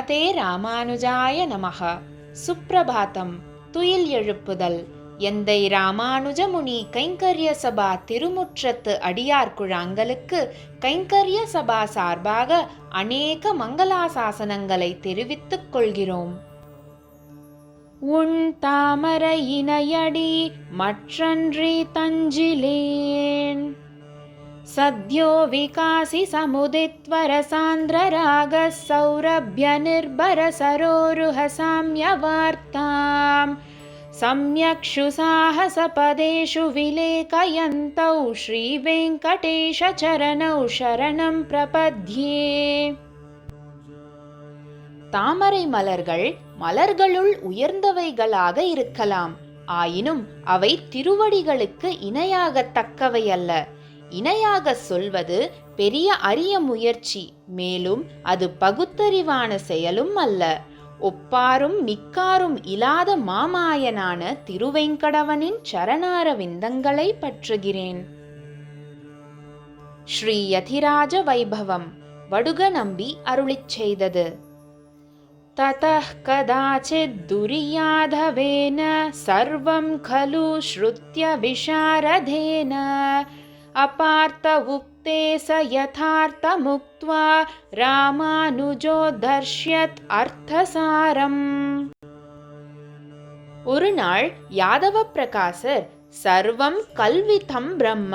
ஸ்ரீமதே ராமானுஜாய நமக. சுப்பிரபாதம் துயில் எழுப்புதல். எந்தை ராமானுஜமுனி கைங்கரிய சபா திருமுற்றத்து அடியார்குழாங்களுக்கு கைங்கரிய சபா சார்பாக அநேக மங்களாசாசனங்களை தெரிவித்துக் கொள்கிறோம். உன் தாமரையினையடி மற்றன்றி தஞ்சிலேன். सद्यो विकासि समुदित्वरसान्द्ररागः सौरभ्यनिर्भरसरोरुहसाम्यवार्ताम् सम्यक्षु साहसपदेषु विलेखयन्तौ श्रीवेङ्कटेशचरणौ शरणं प्रपद्ये தாமரை மலர்கள் மலர்களுள் உயர்ந்தவைகளாக இருக்கலாம் ஆயினும் அவை திருவடிகளுக்கு இணையாகத்தக்கவை அல்ல இணையாக சொல்வது பெரிய அரிய முயற்சி மேலும் அது பகுத்தறிவான செயலும் அல்ல ஒப்பாரும் மிக்காரும் இல்லாத மாமாயனான திருவெங்கடவனின் சரணார விந்தங்களை பற்றுகிறேன் ஸ்ரீ யதிராஜ வைபவம் வடுக நம்பி அருளிச் செய்தது ततः कदाचित् दुर्याधवेन सर्वं खलु श्रुत्य विशारदेन अपार्थ उक्ते स यथार्थमुक्त्वा ராமானுஜோதர்ஷ்யத் அர்த்தசாரம் ஒரு நாள் யாதவ பிரகாசர் சர்வம் கல்விதம் பிரம்ம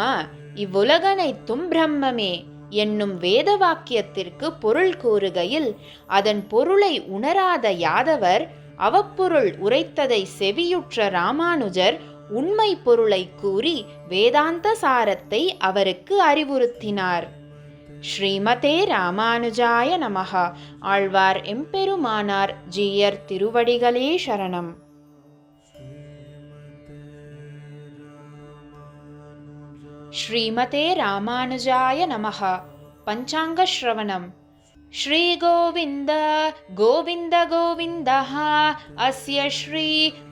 இவ்வுலகனைத்தும் பிரம்மமே என்னும் வேத வாக்கியத்திற்கு பொருள் கூறுகையில் அதன் பொருளை உணராத யாதவர் அவப்பொருள் உரைத்ததை செவியுற்ற ராமானுஜர் உண்மை பொருளை கூறி வேதாந்த சாரத்தை அவருக்கு அறிவுறுத்தினார் ஸ்ரீமதே ராமானுஜாய நமகா ஆழ்வார் எம்பெருமானார் ஜீயர் திருவடிகளே சரணம் श्रीमते रामानुजाय नमः पञ्चाङ्गश्रवणम् श्रीगोविन्द गोविन्द गोविन्दः अस्य श्री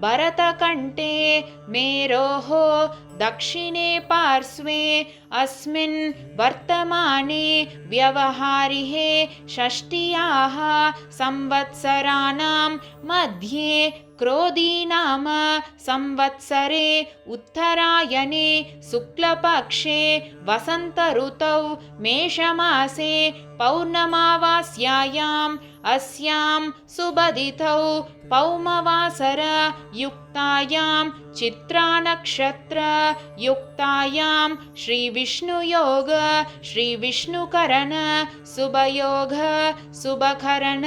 భరత కంటే మేరోహో दक्षिणे पार्श्वे अस्मिन् वर्तमाने व्यवहारिहे षष्ट्याः संवत्सराणां मध्ये क्रोधी नाम संवत्सरे उत्तरायणे शुक्लपक्षे वसन्तऋतौ मेषमासे पौर्णमावास्यायाम् अस्यां सुबदितौ पौमवासरयुक्तायां चित्रानक्षत्रयुक्तायां श्रीविष्णुयोग श्रीविष्णुकरण शुभयोग शुभकरण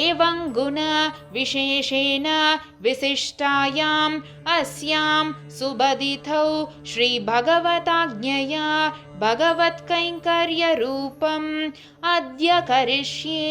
एवं गुणविशेषेण विशिष्टायाम् अस्यां सुबदितौ श्रीभगवताज्ञया भगवत्कैङ्कर्यरूपम् अद्य करिष्ये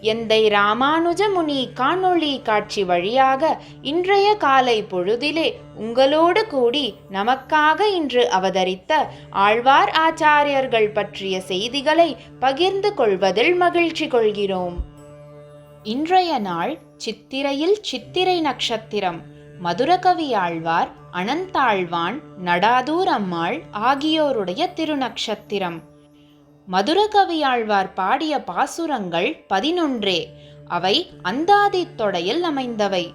எந்தை ராமானுஜ முனி காணொளி காட்சி வழியாக இன்றைய காலை பொழுதிலே உங்களோடு கூடி நமக்காக இன்று அவதரித்த ஆழ்வார் ஆச்சாரியர்கள் பற்றிய செய்திகளை பகிர்ந்து கொள்வதில் மகிழ்ச்சி கொள்கிறோம். இன்றைய நாள் சித்திரையில் சித்திரை நட்சத்திரம். மதுரகவி ஆழ்வார் அனந்தாழ்வான் நடாதூர் அம்மாள் ஆகியோருடைய திருநக்ஷத்திரம். மதுரகவியாழ்வார் பாடிய பாசுரங்கள் பதினொன்றே. அவை அந்தாதி தொடையில் அமைந்தவை.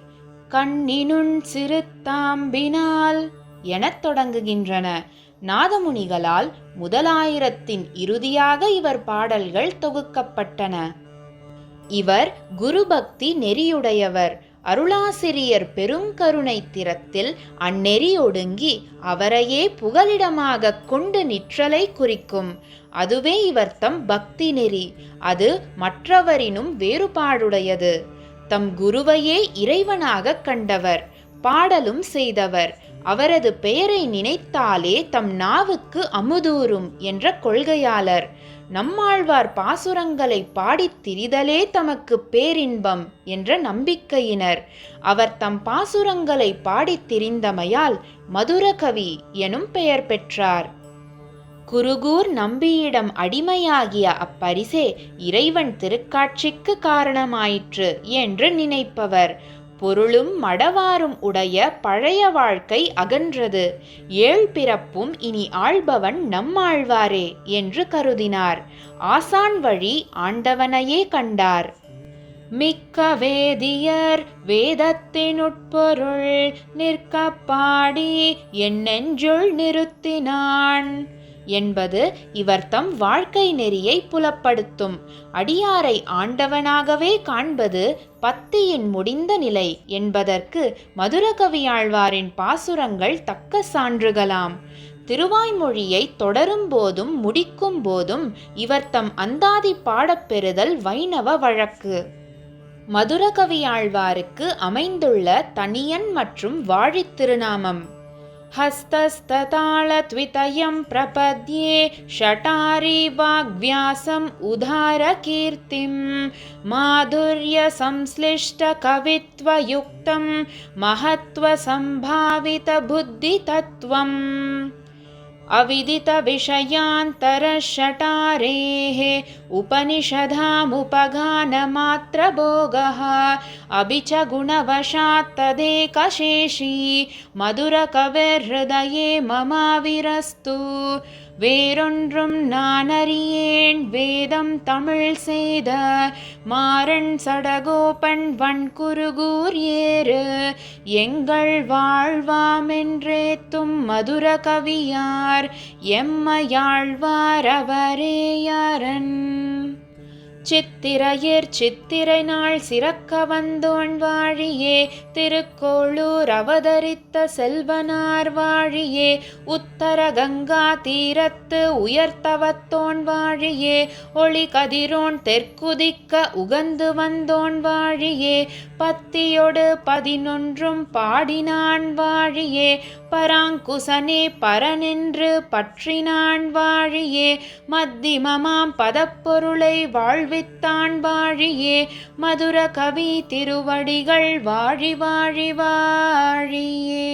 கண்ணினுண் சிறு தாம்பினால் எனத் தொடங்குகின்றன. நாதமுனிகளால் முதலாயிரத்தின் இறுதியாக இவர் பாடல்கள் தொகுக்கப்பட்டன. இவர் குருபக்தி நெறியுடையவர். அருளாசிரியர் பெருங்கருணை திறத்தில் அந்நெறி ஒடுங்கி அவரையே புகலிடமாகக் கொண்டு நிற்றலை குறிக்கும். அதுவே இவர் தம் பக்தி நெறி. அது மற்றவரினும் வேறுபாடுடையது. தம் குருவையே இறைவனாகக் கண்டவர் பாடலும் செய்தவர். அவரது பெயரை நினைத்தாலே தம் நாவுக்கு அமுதூறும் என்ற கொள்கையாளர். நம்மாழ்வார் பாசுரங்களை பாடித் திரிதலே தமக்கு பேரின்பம் என்ற நம்பிக்கையினர். அவர் தம் பாசுரங்களை பாடித் திரிந்தமையால் மதுரகவி எனும் பெயர் பெற்றார். குருகூர் நம்பியிடம் அடிமையாகிய அப்பரிசே இறைவன் திருக்காட்சிக்கு காரணமாயிற்று என்று நினைப்பவர். பொருளும் மடவாரும் உடைய பழைய வாழ்க்கை அகன்றது. ஏழ் பிறப்பும் இனி ஆள்பவன் நம்மாழ்வாரே என்று கருதினார். ஆசான் வழி ஆண்டவனையே கண்டார். மிக்க வேதியர் வேதத்தினுட்பொருள் நிற்க பாடி என் நெஞ்சுள் நிறுத்தினான். என்பது இவர் தம் வாழ்க்கை நெறியை புலப்படுத்தும். அடியாரை ஆண்டவனாகவே காண்பது பத்தியின் முடிந்த நிலை என்பதற்கு மதுரகவியாழ்வாரின் பாசுரங்கள் தக்க சான்றுகளாம். திருவாய்மொழியை தொடரும் போதும் முடிக்கும் போதும் இவர் தம் அந்தாதி பாடப்பெறுதல் வைணவ வழக்கு. மதுரகவியாழ்வாருக்கு அமைந்துள்ள தனியன் மற்றும் வாழித் திருநாமம். हस्तस्ततालत्वितयं प्रपद्ये षटारी वाग्व्यासम् उदारकीर्तिं माधुर्यसंश्लिष्टकवित्वयुक्तं महत्त्वसम्भावितबुद्धितत्त्वम् अविदितविषयान्तरषटारेः उपनिषदामुपगानमात्रभोगः अपि च गुणवशात् तदेकशेषी मधुरकविर्हृदये ममाविरस्तु வேறொன்றும் நான் அறியேன். வேதம் தமிழ் செய்த மாறன் சடகோபன் வன்குருகூர் ஏறு. எங்கள் வாழ்வாமென்றேத்தும் மதுர கவியார். எம்மையாழ்வார் அவரேயரன் சித்திரையர் சித்திரை நாள் சிறக்க வந்தோன் வாழியே திருக்கோளூர் அவதரித்த செல்வனார் வாழியே உத்தர கங்கா தீரத்து உயர்த்தவத்தோன் வாழியே ஒளி கதிரோன் தெற்குதிக்க உகந்து வந்தோன் வாழியே பத்தியொடு பதினொன்றும் பாடினான் வாழியே பராங்குசனே பரனென்று பற்றினான் வாழியே மத்திமமாம் பதப்பொருளை வாழ்வித்தான் வாழியே மதுர கவி திருவடிகள் வாழி வாழி வாழியே.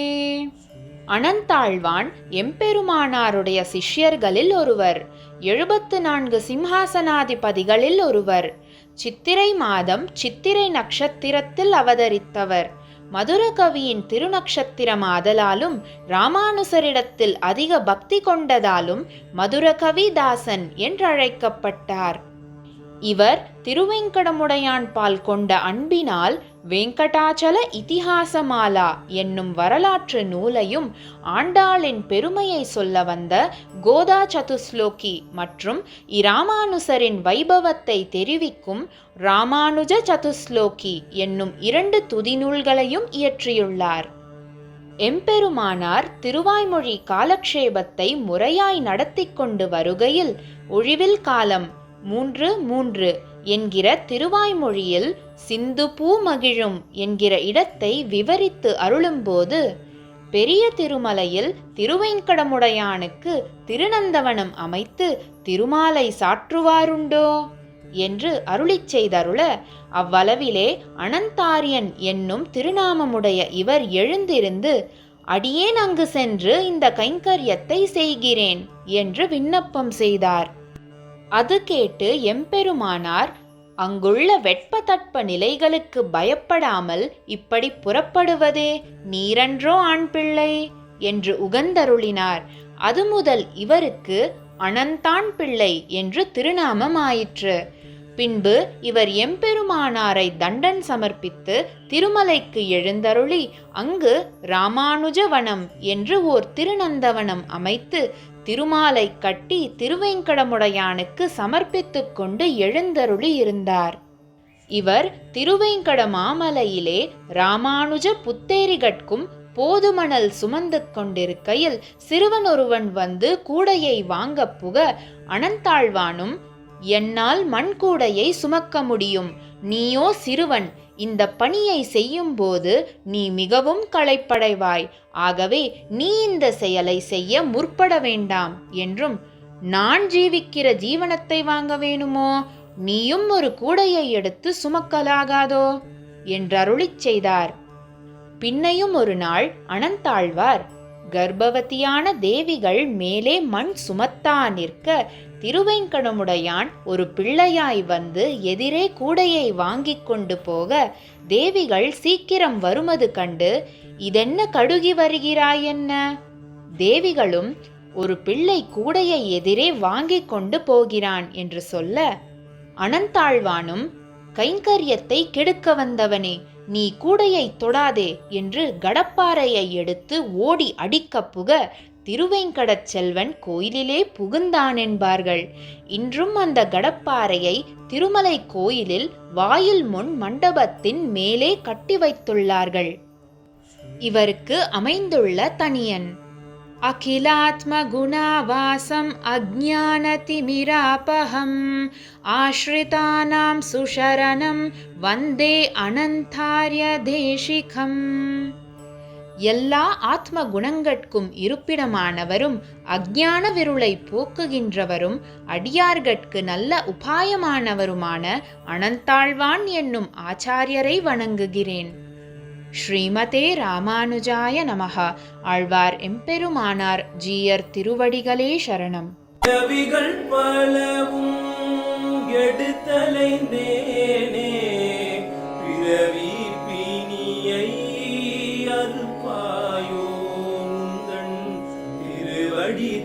அனந்தாழ்வான் எம்பெருமானாருடைய சிஷ்யர்களில் ஒருவர் எழுபத்து நான்கு சிம்ஹாசனாதிபதிகளில் ஒருவர் சித்திரை மாதம் சித்திரை நட்சத்திரத்தில் அவதரித்தவர். மதுரகவியின் திருநக்ஷத்திரம் ஆதலாலும் ராமானுசரிடத்தில் அதிக பக்தி கொண்டதாலும் மதுரகவிதாசன் என்றழைக்கப்பட்டார். இவர் திருவெங்கடமுடையான் பால் கொண்ட அன்பினால் வெங்கடாச்சல இதிகாசமாலா என்னும் வரலாற்று நூலையும் ஆண்டாளின் பெருமையை சொல்ல வந்த கோதா சதுஸ்லோகி மற்றும் இராமானுசரின் வைபவத்தை தெரிவிக்கும் ராமானுஜ சதுஸ்லோகி என்னும் இரண்டு துதிநூல்களையும் இயற்றியுள்ளார். எம்பெருமானார் திருவாய்மொழி காலக்ஷேபத்தை முறையாய் நடத்தி கொண்டு வருகையில் ஒழிவில் காலம் மூன்று மூன்று என்கிற திருவாய்மொழியில் சிந்து பூ மகிழும் என்கிற இடத்தை விவரித்து அருளும்போது பெரிய திருமலையில் திருவேங்கடமுடையானுக்கு திருநந்தவனம் அமைத்து திருமாலை சாற்றுவாருண்டோ? என்று அருளிச் செய்தருள அவ்வளவிலே அனந்தாரியன் என்னும் திருநாமமுடைய இவர் எழுந்திருந்து அடியேன் அங்கு சென்று இந்த கைங்கரியத்தை செய்கிறேன் என்று விண்ணப்பம் செய்தார். அது கேட்டு எம்பெருமானார் அங்குள்ள வெட்பதட்ப நிலைகளுக்கு பயப்படாமல் இப்படி புறப்படுவதே நீரன்றோ ஆண் பிள்ளை என்று உகந்தருளினார். அது முதல் இவருக்கு அனந்தான் பிள்ளை என்று திருநாமம் ஆயிற்று. பின்பு இவர் எம்பெருமானாரை தண்டன் சமர்ப்பித்து திருமலைக்கு எழுந்தருளி அங்கு ராமானுஜவனம் என்று ஓர் திருநந்தவனம் அமைத்து திருமாலை கட்டி திருவேங்கடமுடையானுக்கு சமர்ப்பித்து கொண்டு எழுந்தருளி இருந்தார். இவர் திருவேங்கட மாமலையிலே ராமானுஜ புத்தேரிகட்கும் போதுமணல் சுமந்து கொண்டிருக்கையில் சிறுவனொருவன் வந்து கூடையை வாங்கப் புக அனந்தாழ்வானும் என்னால் மண் கூடையை சுமக்க முடியும். நீயோ சிறுவன் இந்த பணியை செய்யும்போது நீ மிகவும் களைப்படைவாய். ஆகவே நீ இந்த செயலை செய்ய முற்பட வேண்டாம் என்றும் நான் ஜீவிக்கிற ஜீவனத்தை வாங்க வேணுமோ? நீயும் ஒரு கூடையை எடுத்து சுமக்கலாகாதோ? என்றருளிச் செய்தார். பின்னையும் ஒரு நாள் அனந்தாழ்வார் கர்ப்பவதியான தேவிகள் மேலே மண் சுமத்தா நிற்க திருவேங்கடமுடையான் ஒரு பிள்ளையாய் வந்து எதிரே கூடையை வாங்கி கொண்டு போக தேவிகள் சீக்கிரம் வருமது கண்டு இதென்ன கடுகி வருகிறாய் என்ன? தேவிகளும் ஒரு பிள்ளை கூடையை எதிரே வாங்கிக் கொண்டு போகிறான் என்று சொல்ல அனந்தாழ்வானும் கைங்கரியத்தை கெடுக்க வந்தவனே நீ கூடையை தொடாதே என்று கடப்பாறையை எடுத்து ஓடி அடிக்க புக திருவேங்கடச் செல்வன் கோயிலிலே புகுந்தான் என்பார்கள் இன்றும் அந்த கடப்பாறையை திருமலை கோயிலில் வாயில் முன் மண்டபத்தின் மேலே கட்டி வைத்துள்ளார்கள். இவருக்கு அமைந்துள்ள தனியன். அகிலாத்ம குணாவாசம் அஜானதிமிராபகம் ஆஷ்ரிதானாம் சுஷரணம் வந்தே அனந்தாரிய தேசிகம் எல்லா ஆத்ம குணங்கட்கும் இருப்பிடமானவரும் அஞ்ஞான விருளை போக்குகின்றவரும் அடியார்கட்கு நல்ல உபாயமானவருமான அனந்தாழ்வான் என்னும் ஆச்சாரியரை வணங்குகிறேன். ஸ்ரீமதே ராமானுஜாய நமகா ஆழ்வார் எம்பெருமானார் ஜீயர் திருவடிகளே சரணம். பலவும் எடுத்தலைந்தேனே பிறவி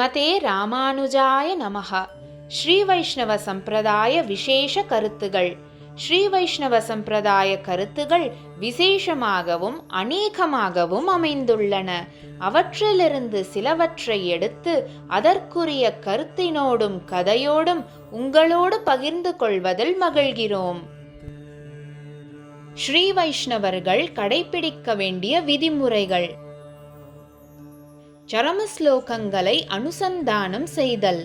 ஸ்ரீமதே ராமானுஜாய நமக ஸ்ரீ வைஷ்ணவ சம்பிரதாய விசேஷ கருத்துகள். ஸ்ரீ வைஷ்ணவ சம்பிரதாய கருத்துகள் விசேஷமாகவும் அநேகமாகவும் அமைந்துள்ளன. அவற்றிலிருந்து சிலவற்றை எடுத்து அதற்குரிய கருத்தினோடும் கதையோடும் உங்களோடு பகிர்ந்து கொள்வதில் மகிழ்கிறோம். ஸ்ரீ வைஷ்ணவர்கள் கடைபிடிக்க வேண்டிய விதிமுறைகள். சரம ஸ்லோகங்களை அனுசந்தானம் செய்தல்.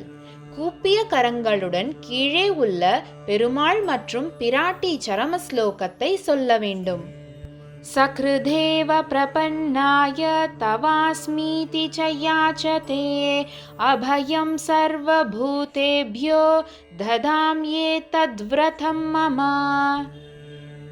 கூப்பிய கரங்களுடன் கீழே உள்ள பெருமாள் மற்றும் பிராட்டி சரம ஸ்லோகத்தை சொல்ல வேண்டும். சக்ருதேவ பிரபன்னாய तवास्मीति ச யாச்சதே அபயம் சர்வபூதேபியோ ததாம்யே தத்விரதம் மம.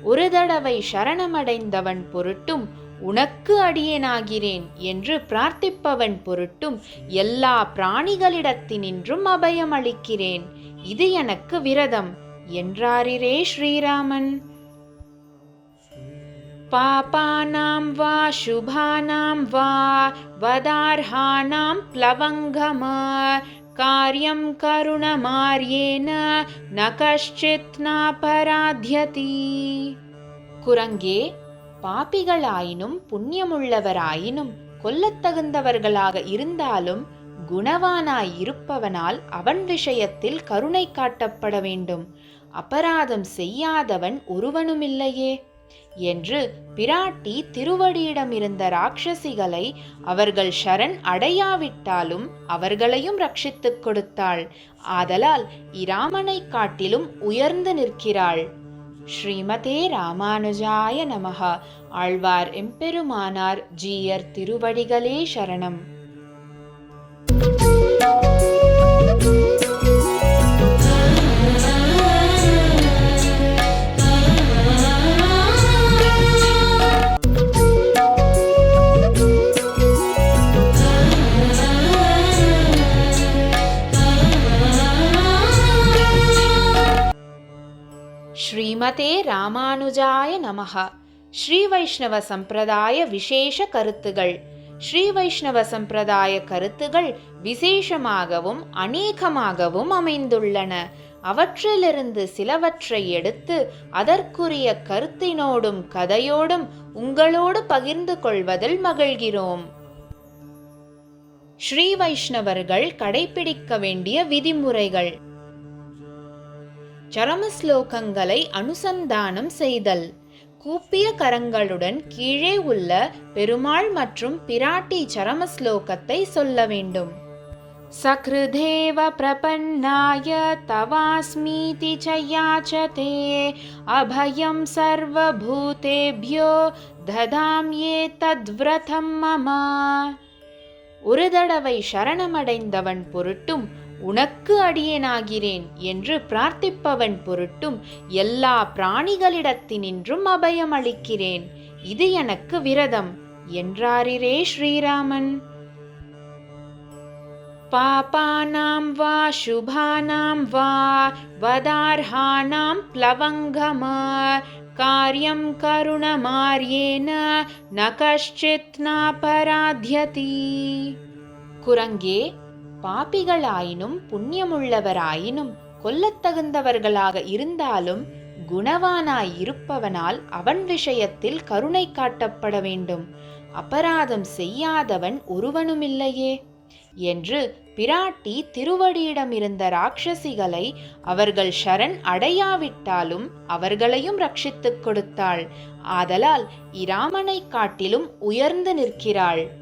ஒரு தடவை சரணமடைந்தவன் பொருட்டும் உனக்கு அடியேனாகிறேன் என்று பிரார்த்திப்பவன் பொருட்டும் எல்லா பிராணிகளிடத்தினின்றும் அபயம் அளிக்கிறேன் இது எனக்கு விரதம் என்றாரிரே ஸ்ரீராமன் பாபானாம் வா சுபானாம் வா வதார்ஹானாம் प्लवङ्गमा காரியம் கருணமார்யேன ந கஷ்டித் நாபராத்யதி குரங்கே பாப்பிகளாயினும் புண்ணியமுள்ளவராயினும் கொல்லத்தகுந்தவர்களாக இருந்தாலும் குணவானாய் இருப்பவனால் அவன் விஷயத்தில் கருணை காட்டப்பட வேண்டும். அபராதம் செய்யாதவன் ஒருவனுமில்லையே. என்று பிராட்டி திருவடியிடமிருந்த ராட்சசிகளை அவர்கள் ஷரண் அடையாவிட்டாலும் அவர்களையும் ரட்சித்துக் கொடுத்தாள். ஆதலால் இராமனைக் காட்டிலும் உயர்ந்து நிற்கிறாள். ஸ்ரீமதே ராமானுஜாய நமக. ஆழ்வார் எம்பெருமானார் ஜீயர் திருவடிகளே சரணம். ஸ்ரீமதே ராமானுஜாய நமஹ. ஸ்ரீ வைஷ்ணவ சம்பிரதாய விசேஷ கருத்துகள். ஸ்ரீ வைஷ்ணவ சம்பிரதாய கருத்துகள் விசேஷமாகவும் அநேகமாகவும் அமைந்துள்ளன. அவற்றிலிருந்து சிலவற்றை எடுத்து அதற்குரிய கருத்தினோடும் கதையோடும் உங்களோடு பகிர்ந்து கொள்வதில் மகிழ்கிறோம். ஸ்ரீ வைஷ்ணவர்கள் கடைபிடிக்க வேண்டிய விதிமுறைகள். சரமஸ்லோகங்களை அனுசந்தானம் செய்தல். கூப்பிய கரங்களுடன் கீழே உள்ள பெருமாள் மற்றும் பிராட்டி சரம ஸ்லோகத்தை சொல்ல வேண்டும். சக்ருதேவ பிரபன்னாய तवास्मीति ச யாச்சதே அபயம் சர்வபூதேபியோ ததாம்யே தத்விரதம் மம. ஒரு தடவை சரணமடைந்தவன் பொருட்டும் உனக்கு அடியேனாகிறேன் என்று பிரார்த்திப்பவன் பொருட்டும் எல்லா பிராணிகளிடத்தினின்றும் அபயம் அளிக்கிறேன் இது எனக்கு விரதம் என்றாரிரே ஸ்ரீராமன் பாபானாம் வா சுபானாம் வா வதார்ஹானாம் प्लवङ्गमा காரியம் கருணமார்யேன ந கஷ்டித் நாபராத்யதி குரங்கே பாபிகளாயினும் புண்ணியமுள்ளவராயினும் கொல்லத்தகுந்தவர்களாக இருந்தாலும் குணவானாய் இருப்பவனால் அவன் விஷயத்தில் கருணை காட்டப்பட வேண்டும். அபராதம் செய்யாதவன் ஒருவனுமில்லையே. என்று பிராட்டி திருவடியிடமிருந்த ராட்சசிகளை அவர்கள் ஷரண் அடையாவிட்டாலும் அவர்களையும் ரட்சித்துக் கொடுத்தாள். ஆதலால் இராமனை காட்டிலும் உயர்ந்து நிற்கிறாள்.